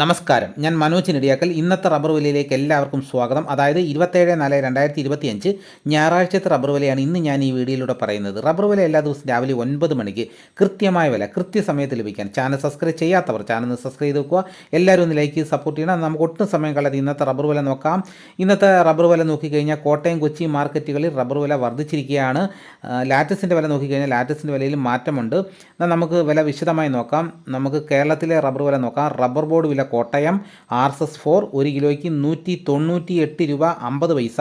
നമസ്കാരം. ഞാൻ മനോജ് നെടിയാക്കൽ. ഇന്നത്തെ റബ്ബർ വിലയിലേക്ക് എല്ലാവർക്കും സ്വാഗതം. അതായത് ഇരുപത്തേഴ് നാല് രണ്ടായിരത്തി ഇരുപത്തി അഞ്ച് ഞായറാഴ്ചത്തെ റബ്ബർ വിലയാണ് ഇന്ന് ഞാൻ ഈ വീഡിയോയിലൂടെ പറയുന്നത്. റബ്ബർ വില എല്ലാ ദിവസവും രാവിലെ ഒൻപത് മണിക്ക് കൃത്യമായ വില കൃത്യസമയത്ത് ലഭിക്കാൻ. ചാനൽ സബ്സ്ക്രൈബ് ചെയ്യാത്തവർ ചാനൽ സബ്സ്ക്രൈബ് ചെയ്ത് വെക്കുക. എല്ലാവരും ഒന്ന് ലൈക്ക് സപ്പോർട്ട് ചെയ്യണം. നമുക്ക് ഒട്ടും സമയം കളയാതെ ഇന്നത്തെ റബ്ബർ വില നോക്കാം. ഇന്നത്തെ റബ്ബർ വില നോക്കിക്കഴിഞ്ഞാൽ കോട്ടയം കൊച്ചി മാർക്കറ്റുകളിൽ റബ്ബർ വില വർദ്ധിച്ചിരിക്കുകയാണ്. ലാറ്റസിന്റെ വില നോക്കിക്കഴിഞ്ഞാൽ ലാറ്റസിന്റെ വിലയിൽ മാറ്റമുണ്ട്. എന്നാൽ നമുക്ക് വില വിശദമായി നോക്കാം. നമുക്ക് കേരളത്തിലെ റബ്ബർ വില നോക്കാം. റബ്ബർ ബോർഡ് വില Kottayam R S S four ഒരു കിലോയ്ക്ക് നൂറ്റി തൊണ്ണൂറ്റി എട്ട് രൂപ അമ്പത് പൈസ.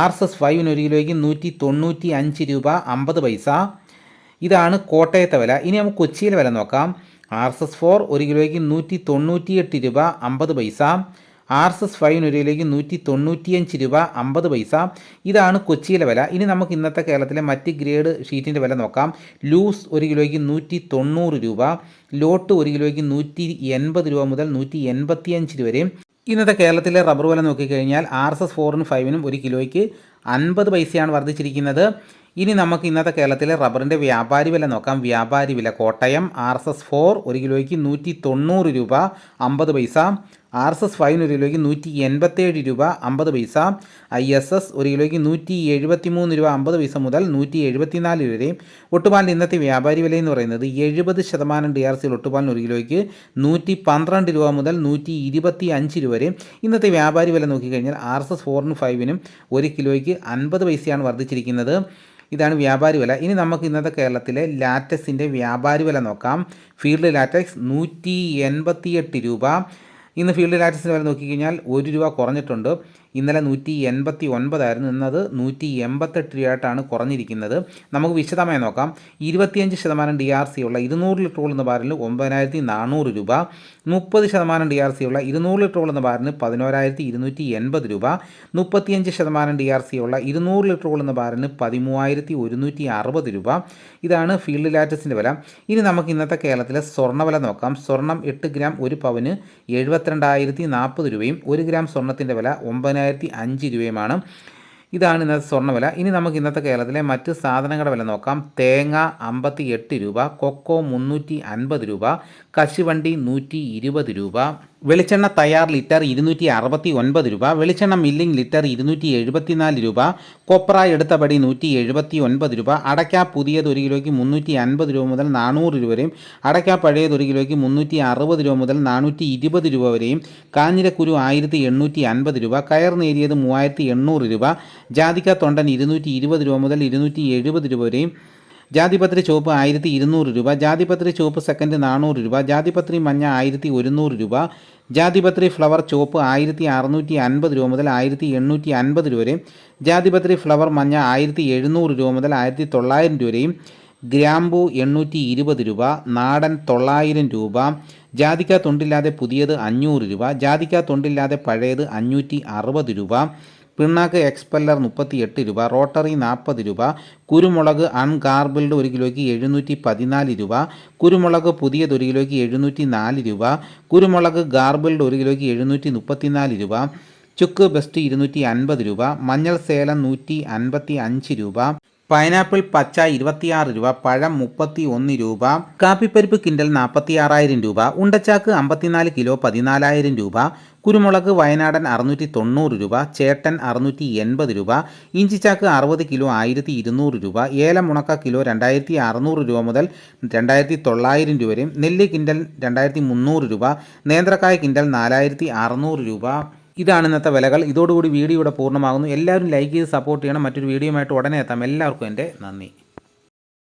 ആർ എസ് എസ് ഫൈവിന് ഒരു കിലോയ്ക്ക് നൂറ്റി തൊണ്ണൂറ്റി അഞ്ച് രൂപ അമ്പത് പൈസ. ഇതാണ് കോട്ടയത്തെ വില. ഇനി നമുക്ക് കൊച്ചിയിലെ വില നോക്കാം. ആർ എസ് എസ് ഫോർ ഒരു കിലോയ്ക്ക് നൂറ്റി തൊണ്ണൂറ്റി എട്ട് രൂപ അമ്പത് പൈസ. ആർ എസ് എസ് ഫൈവിന് ഒരു കിലോയ്ക്ക് നൂറ്റി തൊണ്ണൂറ്റിയഞ്ച് രൂപ അമ്പത് പൈസ. ഇതാണ് കൊച്ചിയിലെ വില. ഇനി നമുക്ക് ഇന്നത്തെ കേരളത്തിലെ മറ്റ് ഗ്രേഡ് ഷീറ്റിന്റെ വില നോക്കാം. ലൂസ് ഒരു കിലോയ്ക്ക് നൂറ്റി തൊണ്ണൂറ് രൂപ. ലോട്ട് ഒരു കിലോയ്ക്ക് നൂറ്റി എൺപത് രൂപ മുതൽ നൂറ്റി എൺപത്തിയഞ്ച് രൂപ വരെയും ഇന്നത്തെ കേരളത്തിലെ റബ്ബർ വില നോക്കിക്കഴിഞ്ഞാൽ ആർ എസ് എസ് ഫോറിനും ഫൈവിനും ഒരു കിലോയ്ക്ക് അൻപത് പൈസയാണ് വർദ്ധിച്ചിരിക്കുന്നത്. ഇനി നമുക്ക് ഇന്നത്തെ കേരളത്തിലെ റബ്ബറിന്റെ വ്യാപാരി വില നോക്കാം. വ്യാപാരി വില Kottayam R S S four ഒരു കിലോയ്ക്ക് നൂറ്റി തൊണ്ണൂറ് രൂപ അമ്പത് പൈസ. ആർ എസ് എസ് ഫൈവിന് ഒരു കിലോയ്ക്ക് നൂറ്റി എൺപത്തേഴ് രൂപ അമ്പത് പൈസ. ഐ എസ് എസ് ഒരു കിലോയ്ക്ക് നൂറ്റി എഴുപത്തി മൂന്ന് രൂപ അമ്പത് പൈസ മുതൽ നൂറ്റി എഴുപത്തിനാല് വരെയും. ഒട്ടുപാലിന്റെ ഇന്നത്തെ വ്യാപാരി വില എന്ന് പറയുന്നത് എഴുപത് ശതമാനം ഡി ആർ സിയിൽ ഒട്ടുപാലിന് ഒരു കിലോയ്ക്ക് നൂറ്റി പന്ത്രണ്ട് രൂപ മുതൽ നൂറ്റി ഇരുപത്തി അഞ്ച് രൂപ വരെ ഇന്നത്തെ വ്യാപാരി വില നോക്കിക്കഴിഞ്ഞാൽ ആർ എസ് എസ് ഫോറിനും ഫൈവിനും ഒരു കിലോയ്ക്ക് അൻപത് പൈസയാണ് വർദ്ധിച്ചിരിക്കുന്നത്. ഇതാണ് വ്യാപാരി വില ഇനി നമുക്ക് ഇന്നത്തെ കേരളത്തിലെ ലാറ്റക്സിന്റെ വ്യാപാരി വില നോക്കാം. ഫീൽഡ് ലാറ്റക്സ് നൂറ്റി എൺപത്തിയെട്ട് രൂപ. ഇന്ന് ഫീൽഡ് ലാറ്റക്സിന്റെ വില നോക്കിക്കഴിഞ്ഞാൽ ഒരു രൂപ കുറഞ്ഞിട്ടുണ്ട്. ഇന്നലെ നൂറ്റി എൺപത്തി ഒൻപതായിരുന്നു ഇന്നത് നൂറ്റി എൺപത്തെട്ട് രൂപയായിട്ടാണ് കുറഞ്ഞിരിക്കുന്നത്. നമുക്ക് വിശദമായി നോക്കാം. ഇരുപത്തിയഞ്ച് ശതമാനം ഡി ആർ സി ഉള്ള ഇരുന്നൂറ് ലിറ്റർ ഉള്ള ബാരലിന് ഒമ്പതിനായിരത്തി നാനൂറ് രൂപ. മുപ്പത് ശതമാനം ഡി ആർ സി ഉള്ള ഇരുന്നൂറ് ലിറ്റർ ഉള്ള ബാരലിന് പതിനോരായിരത്തി ഇരുന്നൂറ്റി എൺപത് രൂപ. മുപ്പത്തിയഞ്ച് ശതമാനം ഡി ആർ സി ഉള്ള ഇരുന്നൂറ് ലിറ്റർ ഉള്ള ബാരലിന് പതിമൂവായിരത്തി ഒരുന്നൂറ്റി അറുപത് രൂപ. ഇതാണ് ഫീൽഡ് ലാറ്റസിന്റെ വില. ഇനി നമുക്ക് ഇന്നത്തെ കേരളത്തിലെ സ്വർണവില നോക്കാം. സ്വർണം എട്ട് ഗ്രാം ഒരു പവന് എഴുപത്തിരണ്ടായിരത്തി നാൽപ്പത് രൂപയും ഒരു ഗ്രാം സ്വർണത്തിന്റെ വില ഒമ്പതിനായിരത്തി അഞ്ച് രൂപയുമാണ്. ഇതാണ് ഇന്നത്തെ സ്വർണവില. ഇനി നമുക്ക് ഇന്നത്തെ കേരളത്തിലെ മറ്റ് സാധനങ്ങളുടെ വില നോക്കാം. തേങ്ങ അമ്പത്തി എട്ട് രൂപ കൊക്കോ മുന്നൂറ്റി അൻപത് രൂപ കശുവണ്ടി നൂറ്റി ഇരുപത് രൂപ. വെളിച്ചെണ്ണ തയ്യാർ ലിറ്റർ ഇരുന്നൂറ്റി അറുപത്തി ഒൻപത് രൂപ വെളിച്ചെണ്ണ മില്ലിംഗ് ലിറ്റർ ഇരുന്നൂറ്റി എഴുപത്തിനാല് രൂപ കൊപ്ര എടുത്തപടി നൂറ്റി എഴുപത്തി ഒൻപത് രൂപ അടയ്ക്ക പുതിയത് ഒരു കിലോയ്ക്ക് മുന്നൂറ്റി അൻപത് രൂപ മുതൽ നാനൂറ് രൂപ വരെയും അടയ്ക്ക പഴയത് ഒരു കിലോയ്ക്ക് മുന്നൂറ്റി അറുപത് രൂപ മുതൽ നാനൂറ്റി ഇരുപത് രൂപ വരെയും കാഞ്ഞിരക്കുരു ആയിരത്തി എണ്ണൂറ്റി അൻപത് രൂപ കയർ നേരിയത് മൂവായിരത്തി എണ്ണൂറ് രൂപ ജാതിക്ക തൊണ്ടൻ ഇരുന്നൂറ്റി ഇരുപത് രൂപ മുതൽ ഇരുന്നൂറ്റി എഴുപത് രൂപ വരെയും ജാതിപത്രി ചുവപ്പ് ആയിരത്തി ഇരുന്നൂറ് രൂപ ജാതിപത്രി ചുവപ്പ് സെക്കൻഡ് നാനൂറ് രൂപ ജാതിപത്രി മഞ്ഞ ആയിരത്തി ഒരുന്നൂറ് രൂപ ജാതിപത്രി ഫ്ലവർ ചുവപ്പ് ആയിരത്തി അറുന്നൂറ്റി അൻപത് രൂപ മുതൽ ആയിരത്തി എണ്ണൂറ്റി അൻപത് രൂപ വരെ ജാതിപത്രി ഫ്ലവർ മഞ്ഞ ആയിരത്തി എഴുന്നൂറ് രൂപ മുതൽ ആയിരത്തി തൊള്ളായിരം രൂപ വരെയും ഗ്രാമ്പു എണ്ണൂറ്റി ഇരുപത് രൂപ നാടൻ തൊള്ളായിരം രൂപ ജാതിക്ക തൊണ്ടില്ലാതെ പുതിയത് അഞ്ഞൂറ് രൂപ ജാതിക്ക തൊണ്ടില്ലാതെ പഴയത് അഞ്ഞൂറ്റി അറുപത് രൂപ പിണ്ണാക്ക് എക്സ്പെല്ലർ മുപ്പത്തി എട്ട് രൂപ റോട്ടറി നാൽപ്പത് രൂപ കുരുമുളക് അൺഗാർബിൾഡ് ഒരു കിലോയ്ക്ക് എഴുന്നൂറ്റി പതിനാല് രൂപ കുരുമുളക് പുതിയത് ഒരു കിലോയ്ക്ക് എഴുന്നൂറ്റി നാല് രൂപ കുരുമുളക് ഗാർബിൾഡ് ഒരു കിലോയ്ക്ക് എഴുന്നൂറ്റി മുപ്പത്തിനാല് രൂപ ചുക്ക് ബെസ്റ്റ് ഇരുന്നൂറ്റി അൻപത് രൂപ മഞ്ഞൾ സേലം നൂറ്റി അൻപത്തി അഞ്ച് രൂപ പൈനാപ്പിൾ പച്ച ഇരുപത്തിയാറ് രൂപ പഴം മുപ്പത്തി ഒന്ന് രൂപ കാപ്പിപ്പരിപ്പ് കിൻഡൽ നാൽപ്പത്തി ആറായിരം രൂപ ഉണ്ടച്ചാക്ക് അമ്പത്തിനാല് കിലോ പതിനാലായിരം രൂപ കുരുമുളക് വയനാടൻ അറുന്നൂറ്റി തൊണ്ണൂറ് രൂപ ചേട്ടൻ അറുന്നൂറ്റി എൺപത് രൂപ ഇഞ്ചിച്ചാക്ക് അറുപത് കിലോ ആയിരത്തി ഇരുന്നൂറ് രൂപ ഏലമുണക്ക കിലോ രണ്ടായിരത്തി അറുന്നൂറ് രൂപ മുതൽ രണ്ടായിരത്തി തൊള്ളായിരം രൂപ വരെയും നെല്ല് കിൻഡൽ രണ്ടായിരത്തി മുന്നൂറ് രൂപ നേന്ത്രക്കായ കിൻഡൽ നാലായിരത്തി അറുന്നൂറ് രൂപ ഇതാണ് ഇന്നത്തെ വിലകൾ. ഇതോടുകൂടി വീഡിയോ ഇവിടെ പൂർണമാകുന്നു. എല്ലാവരും ലൈക്ക് ചെയ്ത് സപ്പോർട്ട് ചെയ്യണം. മറ്റൊരു വീഡിയോയുമായിട്ട് ഉടനെ എത്താം. എല്ലാവർക്കും എന്റെ നന്ദി.